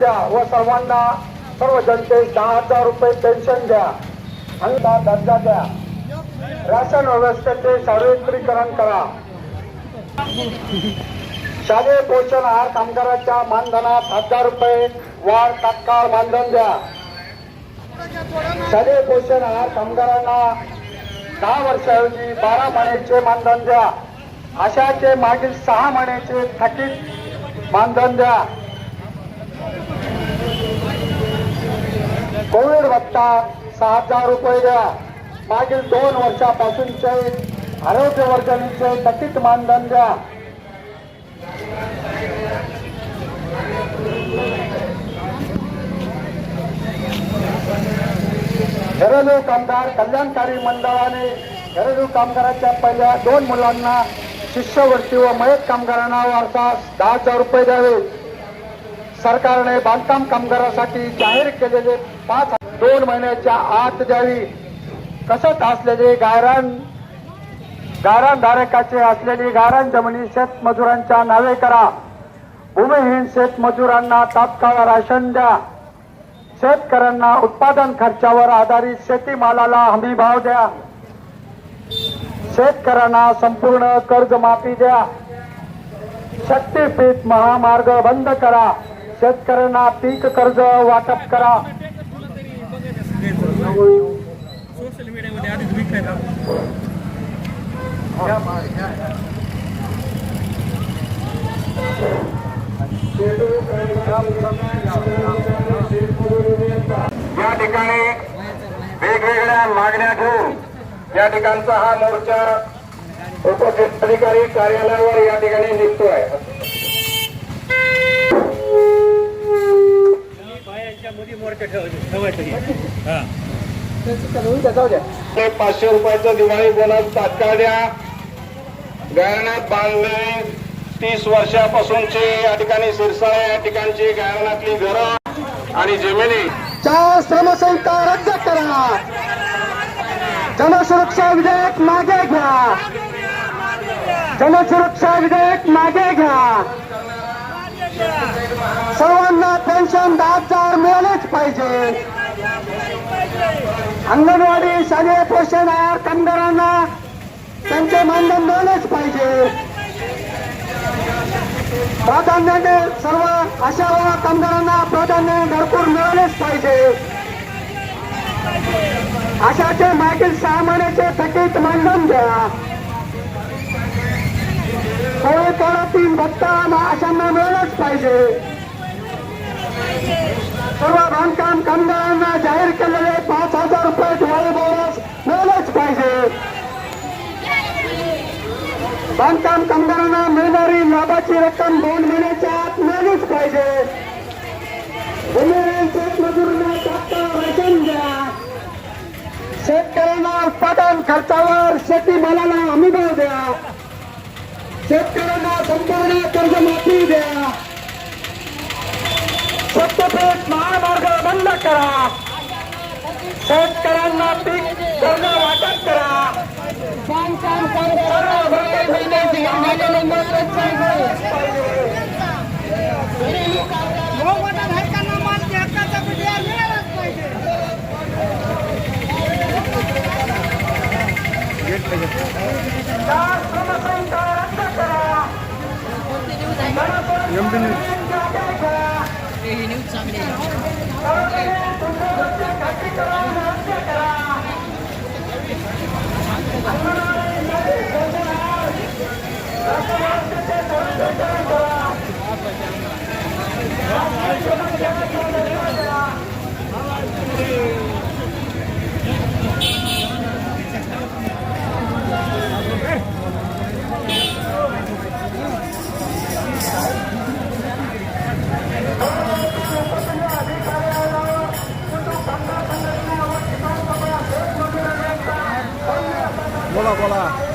द्या व सर्वांना सर्व जनते दहा हजार रुपये पेन्शन द्या. अंगदा दर्जा द्या. राशन व्यवस्थेचे सार्वत्रिकरण करा. शालेय पोषण आहार कामगाराच्या मानधनात हजार रुपये वाढ तात्काळ मानधन द्या. शालेय पोषण आहार कामगारांना दहा वर्षाऐवजी बारा महिन्याचे मानधन द्या. अशाचे मागील सहा महिन्याचे थकीत मानधन द्या. कोविड भत्ता सहा हजार रुपये द्या. मागील दोन वर्षापासूनचे आरोग्य वर्गणीचे थकीत मानधन द्या. घरेलू कामगार कल्याणकारी मंडळाने घरेलू कामगाराच्या पहिल्या दोन मुलांना शिष्यवृत्ती व मयत कामगारांना वारसा दहा हजार रुपये द्यावे सरकारने बांधकाम कामगारासाठी जाहीर केलेले पाच दोन महिन्याच्या आत द्यावी कसत असलेले गायरान गायरान धारकाचे असलेली गायरान जमिनी शेतमजुरांच्या नावे करा. भूमिहीन शेतमजुरांना तात्काळ राशन द्या. शेतकऱ्यांना उत्पादन खर्चावर आधारित शेतीमालाला हमी भाव द्या. शेतकऱ्यांना संपूर्ण कर्जमाफी द्या. शक्तीपीठ महामार्ग बंद करा. शेतकऱ्यांना पीक कर्ज वाटप करा. सोशल मीडियामध्ये आधीच विकायला या ठिकाणी वेगवेगळ्या मागण्या घेऊन या ठिकाणचा हा मोर्चा उपजिल्हाधिकारी कार्यालयावर या ठिकाणी निघतोय. पाचशे रुपयाचं दिवाळी बोनस तात्काळ द्या. गायरनात बांधले तीस वर्षापासूनचे या ठिकाणी सिरसाळे या ठिकाणची गायरनातली घरं आणि जमिनी. चार श्रमसंहिता रद्द करा. जनसुरक्षा विधेयक मागे घ्या. जनसुरक्षा विधेयक मागे घ्या. सर्वांना पेन्शन दहा हजार मिळालेच पाहिजे. अंगणवाडी शालेय पोषण आहार कामगारांना त्यांचे मानधन मिळालेच पाहिजे. प्राधान्याने सर्व अशा कामगारांना प्राधान्य भरपूर मिळालेच पाहिजे. अशाचे मागील सहा महिन्याचे थकीत मानधन द्या. कोविड काळातील भत्ता अशांना मिळालंच पाहिजे. सर्व बांधकाम कामगारांना जाहीर केलेले पाच हजार रुपये दिवाळी बोनस मिळालेच पाहिजे. बांधकाम कामगारांना मिळणारी लाभाची रक्कम दोन महिन्याच्या आत मिळालीच पाहिजे. भूमिहीन तात्काळ राशन द्या. शेतकऱ्यांना उत्पादन खर्चावर शेतीमालाला हमी भाव द्या. शेतकऱ्यांना संपूर्ण कर्जमाफी द्या. सत्यपेठ मार्ग बंद करा. शेतकऱ्यांना पीक कर्ज वाटप करा. सर्व वर्ग हक्कांना मालकी हक्काचा विचार मिळालाच पाहिजे चार 过了过了。